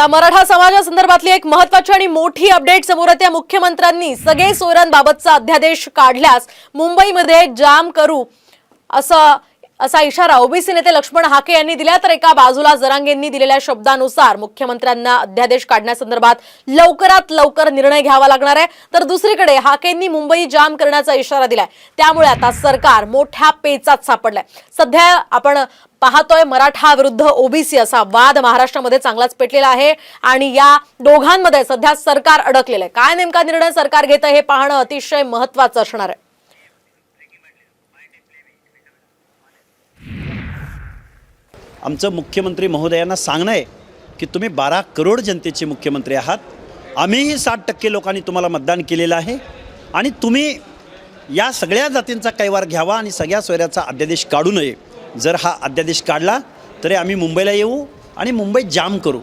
आता मराठा समाजासंदर्भातली एक महत्वाची आणि मोठी अपडेट समोर येते. मुख्यमंत्र्यांनी सगळे सोयऱ्यांबाबतचा अध्यादेश काढल्यास मुंबईमध्ये जाम करू असं असा इशारा ओबीसी नेते लक्ष्मण हाके यांनी दिला. तर एका बाजूला जरांगेंनी दिलेल्या शब्दानुसार मुख्यमंत्र्यांना अध्यादेश काढण्यासंदर्भात लवकरात लवकर निर्णय घ्यावा लागणार आहे. तर दुसरीकडे हाकेंनी मुंबई जाम करण्याचा इशारा दिलाय. त्यामुळे आता सरकार मोठ्या पेचात सापडलंय. सध्या आपण पाहतोय मराठा विरुद्ध ओबीसी असा वाद महाराष्ट्रामध्ये चांगलाच पेटलेला आहे आणि या दोघांमध्ये सध्या सरकार अडकलेलं आहे. काय नेमका निर्णय सरकार घेतं हे पाहणं अतिशय महत्वाचं असणार आहे. आमचं मुख्यमंत्री महोदयांना सांगणं आहे की तुम्ही बारा करोड जनतेचे मुख्यमंत्री आहात. आम्हीही साठ टक्के लोकांनी तुम्हाला मतदान केलेलं आहे. आणि तुम्ही या सगळ्या जातींचा कैवार घ्यावा आणि सगळ्या सोयऱ्याचा अध्यादेश काढू नये. जर हा अध्यादेश काढला तरी आम्ही मुंबईला येऊ आणि मुंबई जाम करू.